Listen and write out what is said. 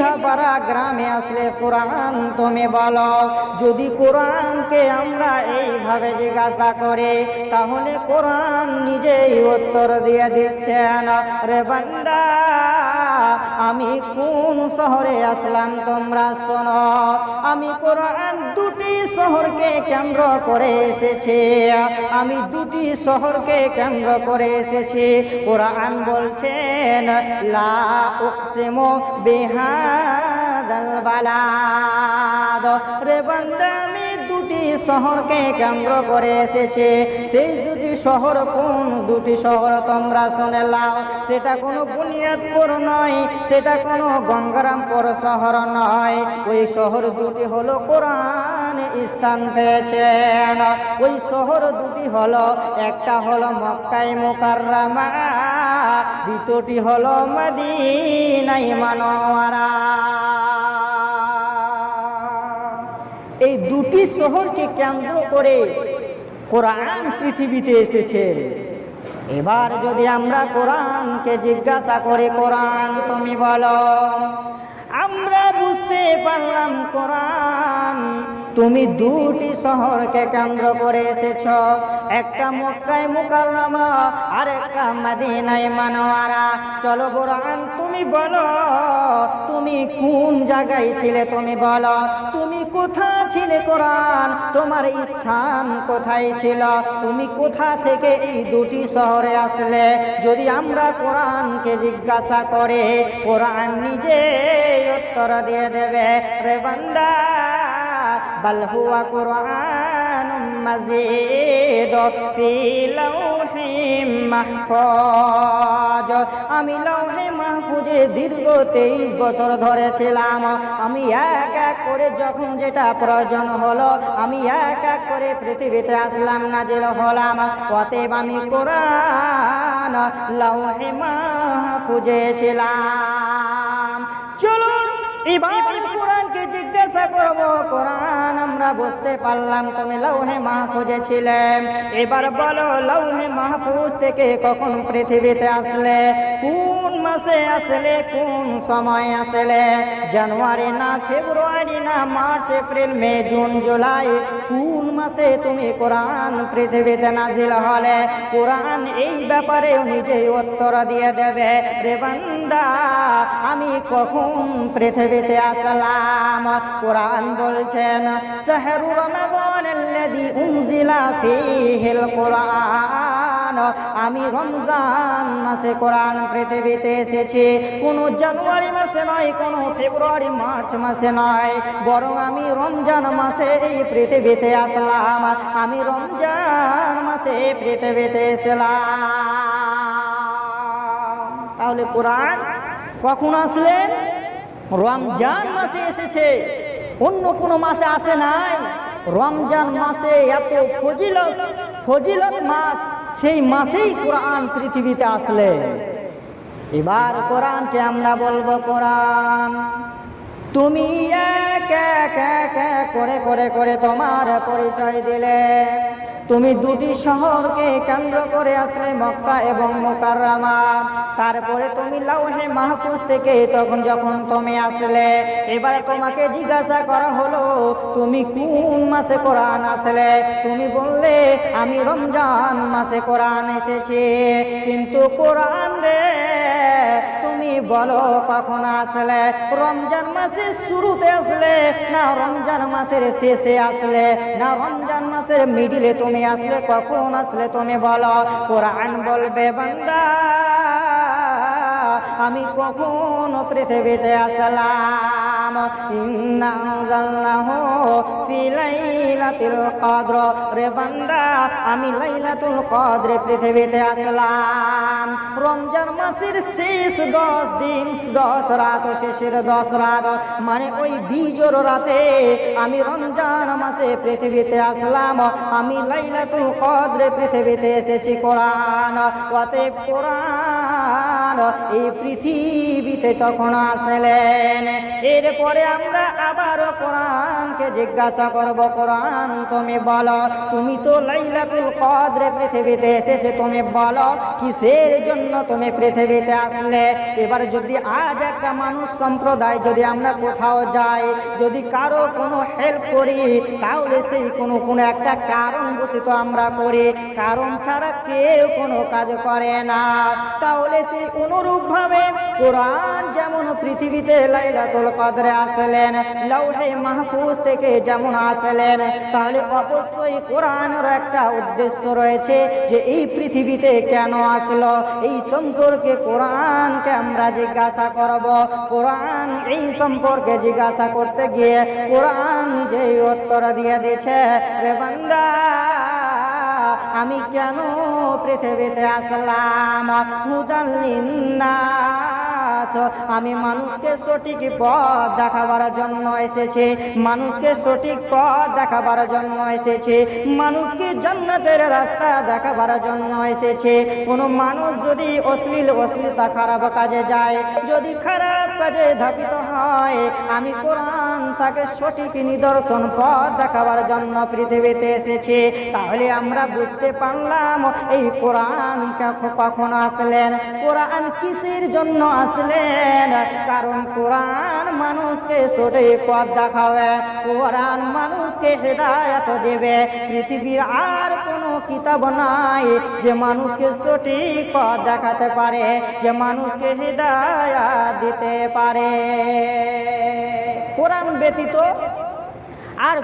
ধাপারা গ্রামে আসলে কোরআন তুমি বলো। যদি কোরআনকে আমরা এইভাবে জিজ্ঞাসা করি, তাহলে কোরআন নিজেই উত্তর দিয়ে দিচ্ছেন, রে বান্দা, আমি কোন শহরে আসলাম তোমরা শোনো। আমি কোরআন দুটি শহরকে কেন্দ্র করে এসেছে। আমি দুটি শহরকে কেন্দ্র করে এসেছি। কোরআন বলছেন, লা উকসিমু দুটি শহরকে কেন্দ্র করে এসেছে। সেই দুটি শহর কোন? দুটি শহর তোমরা শুনে লাও সেটা কোনো বুনিয়াদপুর নয়, সেটা কোনো গঙ্গারামপুর শহর নয়। ওই শহর দুটি হলো কোরআন। স্থান পেয়েছেন। ওই শহর দুটি হলো, একটা হলো মক্কাই মোকাররামা, দ্বিতীয়টি হলো মদিনাই মানোয়ারা। এই দুটি শহরকে কেন্দ্র করে কোরআন পৃথিবীতে এসেছে। এবার যদি আমরা কোরআনকে জিজ্ঞাসা করে, কোরআন তুমি বলো? আমরা বুঝতে পারলাম কোরআন তুমি দুটি শহরকে কেন্দ্র করে এসেছ। একটা মক্কায় মুকাররমা আর একটা মদিনায় মানোয়ারা। চলো কোরআন তুমি বলো, তুমি কোন জায়গায় ছিলে তুমি বলো। তুমি কোথা ছিলে কোরআন? তোমার স্থান কোথায় ছিল? তুমি কোথা থেকে এই দুটি শহরে আসলে? যদি আমরা কোরআনকে জিজ্ঞাসা করে, কোরআন নিজে উত্তর দিয়ে দেবে। রে বান্দা بل هو قرآن مزيد في لوح محفوظ আমি লৌহে মাহফুজে দীর্ঘ তেইশ বছর ধরেছিলাম আমি এক এক করে যখন যেটা প্রয়োজন হলো আমি এক এক করে পৃথিবীতে আসলাম নাজিল হলাম অতএব আমি কোরআন লৌহে মাহফুজে ছিলাম চলো এবার কোরআনকে জিজ্ঞাসা কোরআন আমরা বুঝতে পারলাম, তুমি লৌহে মাহফুজে ছিলেন এবার বলো, লৌহে মাহফুজ থেকে কখন পৃথিবীতে আসলে? কোন মাসে আসলে, কোন সময় আসলে? জানুয়ারি না ফেব্রুয়ারি না March, April, May, June, July, কোন মাসে তুমি কোরআন পৃথিবীতে নাজিল হলে? কোরআন এই ব্যাপারে নিজেই উত্তর দিয়ে দেবে। রে বান্দা, আমি কখন পৃথিবীতে আসলাম? কোরআন বলছেন শাহরু রমাদান আল্লাযী উনজিলা ফীহিল কোরআন। আমি রমজান মাসে কোরআন পৃথিবীতে এসেছি। কোনো জানুয়ারি মাসে নয়, কোনো ফেব্রুয়ারি, মার্চ মাসে নয়। বরং আমি রমজান মাসে এই পৃথিবীতে আসলাম আমি রমজান মাসে পৃথিবীতে এসেলাম। তাহলে কোরআন কখন আসলেন রমজান মাসে এসেছে। অন্য কোনো মাসে আসে নাই। রমজান মাসে এত ফজিলত ফজিলত মাস। সেই মাসেই কোরআন পৃথিবীতে আসলে। এবার কোরআনকে আমরা বলব, কোরআন, তুমি এক এক এক করে করে করে তোমার পরিচয় দিলে। তুমি দুটি শহরকে কেন্দ্র করে আসলে মক্কা এবং মোকাররামা। তারপরে তুমি লাউহে মাহফুজ থেকে তখন যখন তুমি আসলে, এবারে তোমাকে জিজ্ঞাসা করা হলো, তুমি কোন মাসে কোরআন আসলে? তুমি বললে, আমি রমজান মাসে কোরআন এসেছি। কিন্তু কোরআন রে তুমি বলো, কখন আসলে? রমজান মাসের শুরুতে আসলে, না রমজান মাসের শেষে আসলে? না রমজান মাসের মিডিলে তুমি আসলে, কখন আসলে তুমি বলো? কোরআন বলবে, বান্দা, আমি কখন পৃথিবীতে আসলাম। ইন্না আনজালনাহু ফি লাইলাতুল কদর। রে বান্দা, আমি লাইলাতুল কদরে পৃথিবীতে আসলাম। রমজান মাসের শেষ দশ দিন, দশ রাত, শেষের দশ রাত মানে ওই বিজোর রাতে আমি রমজান মাসে পৃথিবীতে আসলাম। আমি লাইলাতুল কদরে পৃথিবীতে এসেছি কোরআন। অতএব কোরআন এই পৃথিবীতে তখন আসলেন। এরপরে আমরা আবারও কোরআনকে জিজ্ঞাসা করব, কোরআন তুমি বলো, তুমি তো লাইলাতুল কদরে পৃথিবীতে এসেছে, তুমি বলো, কিসের জন্য তুমি পৃথিবীতে আসলে? এবার যদি আজ একটা মানুষ সম্প্রদায় যদি আমরা কোথাও যাই, যদি কারও কোনো হেল্প করি, তাহলে সেই কোনো কোনো একটা কারণ বসিত আমরা করি। কারণ ছাড়া কেউ কোনো কাজ করে না। তাহলে সেই অনুরূপভাবে কোরআন যেমন পৃথিবীতে লাইলাতুল কদরে আসলেন, লৌহে মাহফুজ থেকে যেমন আসলেন, তাহলে অবশ্যই কোরআনের একটা উদ্দেশ্য রয়েছে যে এই পৃথিবীতে কেন আসলো, এই সম্পর্কে কোরআনকে আমরা জিজ্ঞাসা করব। কোরআন এই সম্পর্কে জিজ্ঞাসা করতে গিয়ে কোরআন নিজেই উত্তর দিয়ে দিয়েছে, রে বান্দা আমি কেন পৃথিবীতে আসলাম? আমি মানুষকে সঠিক পথ দেখাবার জন্য এসেছি। মানুষকে সঠিক পথ দেখাবার জন্য এসেছি। মানুষকে জান্নাতের রাস্তা দেখাবার জন্য এসেছে। কোনো মানুষ যদি অশ্লীল অশ্লীলতা খারাপ কাজে যায়, যদি খারাপ কাজে ধাপিত হয়, আমি কোরআন তাকে সঠিক নিদর্শন পথ দেখাবার জন্য পৃথিবীতে এসেছে। তাহলে আমরা বুঝতে পারলাম, এই কোরআন কখন আসলেন? কোরআন কিসের জন্য আসলেন? কারণ কোরআন মানুষকে সঠিক পথ দেখাবে, কোরআন মানুষকে হেদায়ত দেবে। পৃথিবীর আর কোনো কিতাব নাই যে মানুষকে সঠিক পথ দেখাতে পারে, যে মানুষকে হেদায়াত দিতে পারে। কোরআন ব্যতীত আর